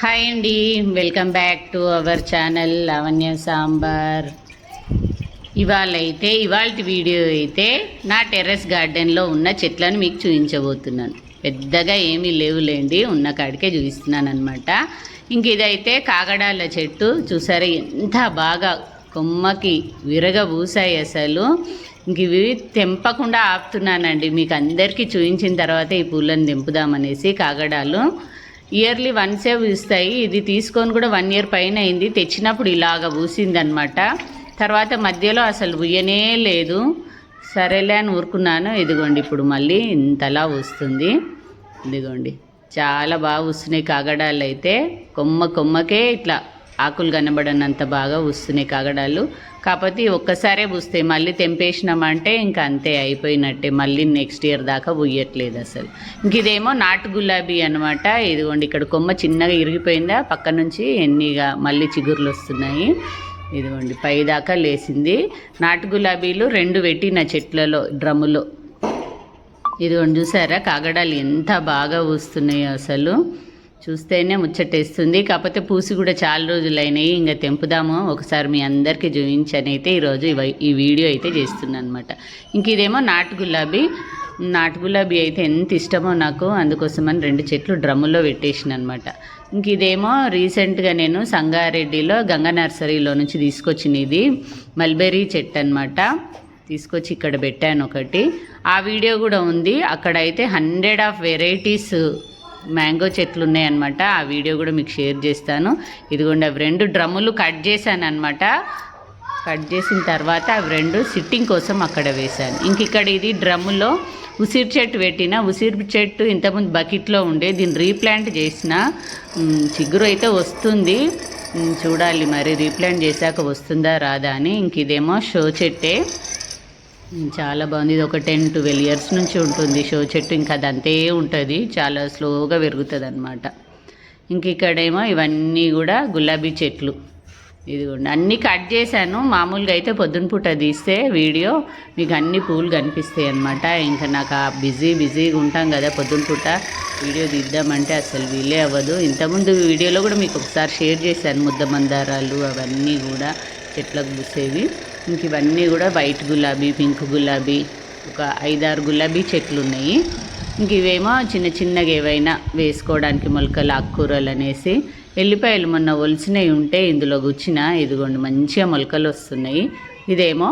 Hi అండి. Welcome back to our channel Lavanya Sambar. ఇవాళ అయితే ఇవాళ వీడియో అయితే నా టెర్రస్ గార్డెన్లో ఉన్న చెట్లను మీకు చూపించబోతున్నాను పెద్దగా ఏమీ లేవులేండి ఉన్న కాడికే చూపిస్తున్నాను అనమాట ఇంక ఇదైతే కాగడాల చెట్టు. చూసారా ఎంత బాగా కొమ్మకి విరగ పూసాయి అసలు. ఇంక ఇవి తెంపకుండా ఆపుతున్నానండి. మీకు అందరికీ చూపించిన తర్వాత ఈ పూలను తెంపుదామనేసి కాగడాలు. ఇయర్లీ వన్సే పూస్తాయి. ఇది తీసుకొని కూడా వన్ ఇయర్ పైన అయింది. తెచ్చినప్పుడు ఇలాగ పూసిందనమాట తర్వాత మధ్యలో అసలు ఉయ్యనే లేదు. సరేలే అని ఊరుకున్నాను. ఇదిగోండి ఇప్పుడు మళ్ళీ ఇంతలా వస్తుంది ఇదిగోండి. చాలా బాగా వస్తున్నాయి కాగడాలు అయితే. కొమ్మ కొమ్మకే ఇట్లా ఆకులు కనబడనంత బాగా వస్తున్నాయి కాగడాలు. కాకపోతే ఒక్కసారే పూస్తాయి. మళ్ళీ తెంపేసినామంటే ఇంకా అంతే అయిపోయినట్టే. మళ్ళీ నెక్స్ట్ ఇయర్ దాకా పూయట్లేదు అసలు. ఇంక ఇదేమో నాటు గులాబీ అనమాట ఇదిగోండి ఇక్కడ కొమ్మ చిన్నగా ఇరిగిపోయిందా? పక్క నుంచి ఎన్నిగా మళ్ళీ చిగుర్లు వస్తున్నాయి. ఇదిగోండి పై దాకా లేసింది. నాటు గులాబీలు రెండు పెట్టిన చెట్లలో డ్రమ్ములో. ఇదిగోండి చూసారా? కాగడాలు ఎంత బాగా పూస్తున్నాయో అసలు. చూస్తేనే ముచ్చటేస్తుంది. కాకపోతే పూసి కూడా చాలా రోజులు అయినాయి ఇంకా తెంపుదాము. ఒకసారి మీ అందరికీ చూపించని అయితే ఈరోజు ఈ వీడియో అయితే చేస్తున్నాను అనమాట ఇంక ఇదేమో నాటు గులాబీ. నాటు గులాబీ అయితే ఎంత ఇష్టమో నాకు. అందుకోసమని రెండు చెట్లు డ్రమ్ములో పెట్టేసిన అనమాట ఇంక ఇదేమో రీసెంట్గా నేను సంగారెడ్డిలో గంగా నర్సరీలో నుంచి తీసుకొచ్చిన ఇది. మల్బెరీ చెట్టు అనమాట తీసుకొచ్చి ఇక్కడ పెట్టాను ఒకటి. ఆ వీడియో కూడా ఉంది. అక్కడ అయితే హండ్రెడ్ ఆఫ్ వెరైటీస్ మ్యాంగో చెట్లు ఉన్నాయన్నమాట. ఆ వీడియో కూడా మీకు షేర్ చేస్తాను. ఇదిగోండి అవి రెండు డ్రమ్ములు కట్ చేశాను అనమాట కట్ చేసిన తర్వాత అవి రెండు సిట్టింగ్ కోసం అక్కడ వేశాను. ఇంక ఇక్కడ ఇది డ్రమ్ములో ఉసిరి చెట్టు పెట్టిన. ఉసిరి చెట్టు ఇంతకుముందు బకెట్లో ఉండే. దీన్ని రీప్లాంట్ చేసిన. చిగురు అయితే వస్తుంది. చూడాలి మరి రీప్లాంట్ చేశాక వస్తుందా రాదా అని. ఇంక ఇదేమో షో చెట్టే. చాలా బాగుంది. ఇది ఒక టెన్ ట్వెల్వ్ ఇయర్స్ నుంచి ఉంటుంది షో. చెట్టు ఇంకా అది అంతే ఉంటుంది. చాలా స్లోగా పెరుగుతుంది అనమాట ఇంక ఇక్కడేమో ఇవన్నీ కూడా గులాబీ చెట్లు. ఇదిగోండి. అన్నీ కట్ చేశాను. మామూలుగా అయితే పొద్దున పూట తీస్తే వీడియో మీకు అన్ని పూలు కనిపిస్తాయి అనమాట ఇంకా నాకు ఆ బిజీ బిజీగా ఉంటాం కదా పొద్దున పూట. వీడియో తీద్దామంటే అసలు వీలే అవ్వదు. ఇంతకుముందు వీడియోలో కూడా మీకు ఒకసారి షేర్ చేశాను. ముద్ద మందారాలు అవన్నీ కూడా చెట్లకు పూసేవి. ఇంక ఇవన్నీ కూడా వైట్ గులాబీ పింక్ గులాబీ ఒక ఐదారు గులాబీ చెట్లు ఉన్నాయి ఇంక ఇవేమో చిన్న చిన్నగా ఏవైనా వేసుకోవడానికి మొలకలు ఆకుకూరలు అనేసి ఎల్లిపాయలు మొన్న ఒలిసినవి ఉంటే ఇందులో గుచ్చిన ఇదిగోండి మంచిగా మొలకలు వస్తున్నాయి. ఇదేమో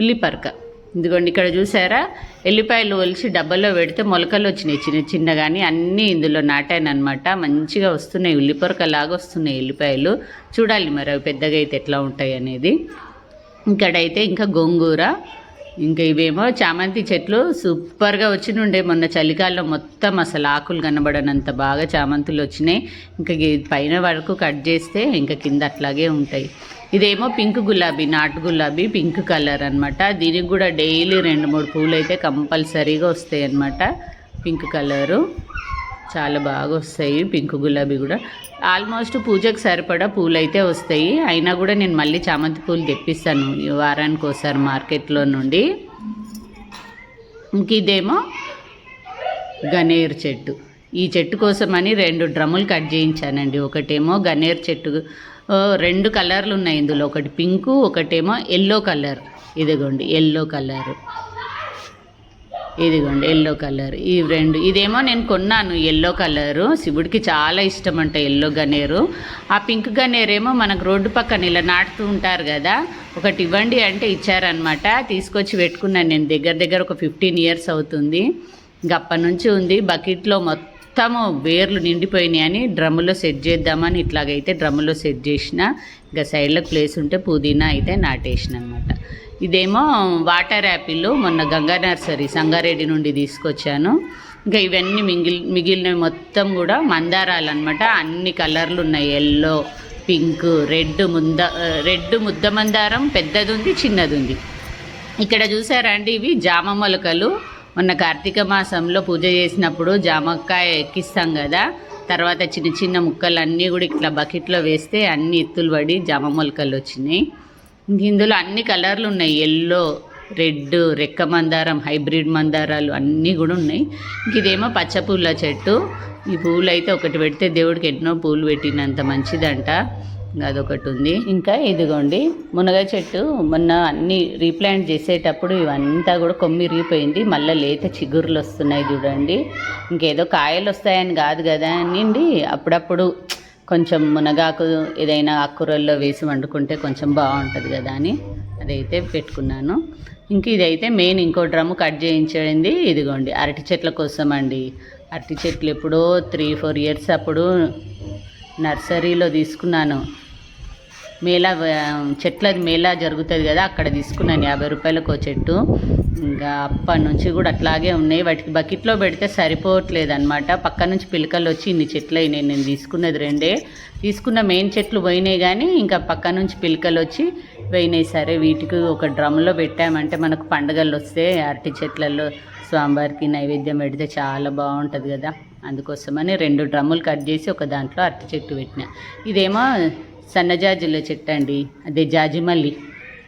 ఉల్లిపరక. ఇదిగోండి ఇక్కడ చూసారా? ఎల్లిపాయలు ఒలిచి డబ్బాలో పెడితే మొలకలు వచ్చినాయి చిన్న చిన్నగాని అన్నీ ఇందులో నాటానమాట మంచిగా వస్తున్నాయి ఉల్లిపరక లాగా వస్తున్నాయి ఎల్లిపాయలు. చూడాలి మరి అవి పెద్దగా అయితే ఎట్లా ఉంటాయి అనేది. ఇక్కడైతే ఇంకా గోంగూర ఇంకా ఇవేమో చామంతి చెట్లు సూపర్గా ఉండే మొన్న చలికాలంలో మొత్తం అసలు ఆకులు కనబడనంత బాగా చామంతులు వచ్చినాయి. ఇంకా పైన వరకు కట్ చేస్తే ఇంకా కింద అట్లాగే ఉంటాయి. ఇదేమో పింక్ గులాబీ నాటు గులాబీ పింక్ కలర్ అన్నమాట. దీనికి కూడా డైలీ రెండు మూడు పూలు అయితే కంపల్సరీగా వస్తాయి అన్నమాట పింక్ కలరు. చాలా బాగా వస్తాయి పింక్ గులాబీ కూడా. ఆల్మోస్ట్ పూజకు సరిపడా పూలు అయితే వస్తాయి. అయినా కూడా నేను మళ్ళీ చామంతి పూలు తెప్పిస్తాను ఈ వారానికి ఒకసారి మార్కెట్లో నుండి. ఇంక ఇదేమో గనేరు చెట్టు. ఈ చెట్టు కోసమని రెండు డ్రమ్ములు కట్ చేయించానండి. ఒకటేమో గనేరు చెట్టు. రెండు కలర్లు ఉన్నాయి ఇందులో. ఒకటి పింకు ఒకటేమో ఎల్లో కలర్. ఇదిగోండి ఎల్లో కలర్. ఇదిగోండి ఎల్లో కలర్ ఈ రెండు ఇదేమో నేను కొన్నాను ఎల్లో కలరు శివుడికి చాలా ఇష్టం అంట ఎల్లో గనేరు ఆ పింక్ గనేరేమో మనకు రోడ్డు పక్కన ఇలా నాటుతూ ఉంటారు కదా ఒకటి ఇవ్వండి అంటే ఇచ్చారనమాట తీసుకొచ్చి పెట్టుకున్నాను నేను దగ్గర దగ్గర ఒక ఫిఫ్టీన్ ఇయర్స్ అవుతుంది. ఇంక అప్పటి నుంచి ఉంది బకెట్లో మొత్తము వేర్లు నిండిపోయినాయి అని డ్రమ్ములో సెట్ చేద్దామని ఇట్లాగైతే డ్రమ్ములో సెట్ చేసిన. ఇంకా సైడ్లో ప్లేస్ ఉంటే పుదీనా అయితే నాటేసిన అనమాట ఇదేమో వాటర్ యాపిల్ మొన్న గంగా నర్సరీ సంగారెడ్డి నుండి తీసుకొచ్చాను. ఇంకా ఇవన్నీ మిగిలి మిగిలినవి మొత్తం కూడా మందారాలు అనమాట అన్ని కలర్లు ఉన్నాయి. ఎల్లో పింక్ రెడ్ ముంద రెడ్ ముద్ద మందారం పెద్దది ఉంది చిన్నది ఉంది ఇక్కడ చూసారా అండి ఇవి? జామ మొలకలు. మొన్న కార్తీక మాసంలో పూజ చేసినప్పుడు జామకాయ ఎక్కిస్తాం కదా. తర్వాత చిన్న చిన్న ముక్కలు అన్నీ కూడా ఇట్లా బకెట్లో వేస్తే అన్ని ఎత్తులు పడి జామ మొలకలు వచ్చినాయి. ఇందులో అన్ని కలర్లు ఉన్నాయి. ఎల్లో రెడ్ రెక్క మందారం హైబ్రిడ్ మందారాలు అన్నీ కూడా ఉన్నాయి. ఇంక ఇదేమో పచ్చ పూల చెట్టు. ఈ పూలు అయితే ఒకటి పెడితే దేవుడికి ఎన్నో పూలు పెట్టినంత మంచిదంట. ఇంకా అదొకటి ఉంది. ఇంకా ఇదిగోండి మునగ చెట్టు. మొన్న అన్ని రీప్లాంట్ చేసేటప్పుడు ఇవంతా కూడా కొమ్మి రీపోయింది మళ్ళీ లేత చిగురులు వస్తున్నాయి చూడండి. ఇంకేదో కాయలు వస్తాయని కాదు కదా అనండి అప్పుడప్పుడు కొంచెం మునగాకు ఏదైనా ఆకుకూరల్లో వేసి వండుకుంటే కొంచెం బాగుంటుంది కదా అని అదైతే పెట్టుకున్నాను. ఇంక ఇదైతే మెయిన్ ఇంకో డ్రమ్ము కట్ చేయించడింది ఇదిగోండి అరటి చెట్ల కోసం అండి. అరటి చెట్లు ఎప్పుడో త్రీ ఫోర్ ఇయర్స్ అప్పుడు నర్సరీలో తీసుకున్నాను. మేళా చెట్లది మేళా జరుగుతుంది కదా అక్కడ తీసుకున్నాను. యాభై రూపాయలకు చెట్టు. ఇంకా అప్పటి నుంచి కూడా అట్లాగే ఉన్నాయి. వాటికి బకెట్లో పెడితే సరిపోవట్లేదు అనమాట పక్క నుంచి పిలకలు వచ్చి ఇన్ని చెట్లు అయినాయి నేను తీసుకున్నది రెండే. తీసుకున్న మెయిన్ చెట్లు పోయినాయి కానీ ఇంకా పక్క నుంచి పిలకలు వచ్చి పోయినాయి. సరే వీటికి ఒక డ్రమ్లో పెట్టామంటే మనకు పండగలు వస్తే అరటి చెట్లలో స్వామివారికి నైవేద్యం పెడితే చాలా బాగుంటుంది కదా. అందుకోసమని రెండు డ్రమ్ములు కట్ చేసి ఒక దాంట్లో అరటి చెట్టు పెట్టిన. ఇదేమో సన్నజాజుల చెట్టు అండి. అదే జాజిమల్లి.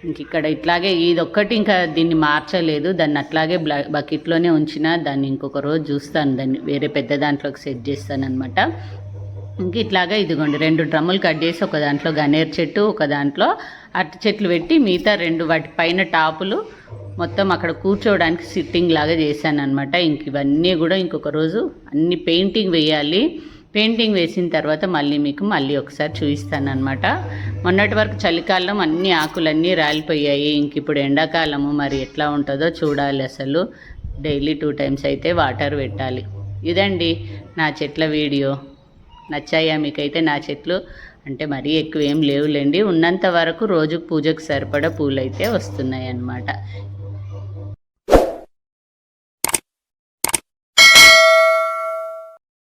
ఇంక ఇక్కడ ఇట్లాగే ఇది ఒక్కటి ఇంకా దీన్ని మార్చలేదు. దాన్ని అట్లాగే బ్ల బకెట్లోనే ఉంచిన. దాన్ని ఇంకొక రోజు చూస్తాను. దాన్ని వేరే పెద్ద దాంట్లోకి సెట్ చేస్తాను అనమాట ఇంక ఇట్లాగా ఇదిగోండి రెండు డ్రమ్ములు కట్ చేసి ఒక దాంట్లో గనేరు చెట్టు ఒక దాంట్లో అరటి చెట్లు పెట్టి మిగతా రెండు వాటి పైన టాపులు మొత్తం అక్కడ కూర్చోవడానికి సిట్టింగ్ లాగా చేశాను అనమాట ఇంక ఇవన్నీ కూడా ఇంకొక రోజు అన్ని పెయింటింగ్ వేయాలి. పెయింటింగ్ వేసిన తర్వాత మళ్ళీ మీకు మళ్ళీ ఒకసారి చూపిస్తాను అనమాట మొన్నటి వరకు చలికాలం అన్ని ఆకులన్నీ రాలిపోయాయి. ఇంక ఇప్పుడు ఎండాకాలము మరి ఎట్లా ఉంటుందో చూడాలి అసలు. డైలీ టూ టైమ్స్ అయితే వాటర్ పెట్టాలి. ఇదండి నా చెట్ల వీడియో. నచ్చాయా మీకైతే నా చెట్లు? అంటే మరీ ఎక్కువ ఏం లేవులేండి. ఉన్నంత వరకు రోజు పూజకు సరిపడా పూలు అయితే వస్తున్నాయి అన్నమాట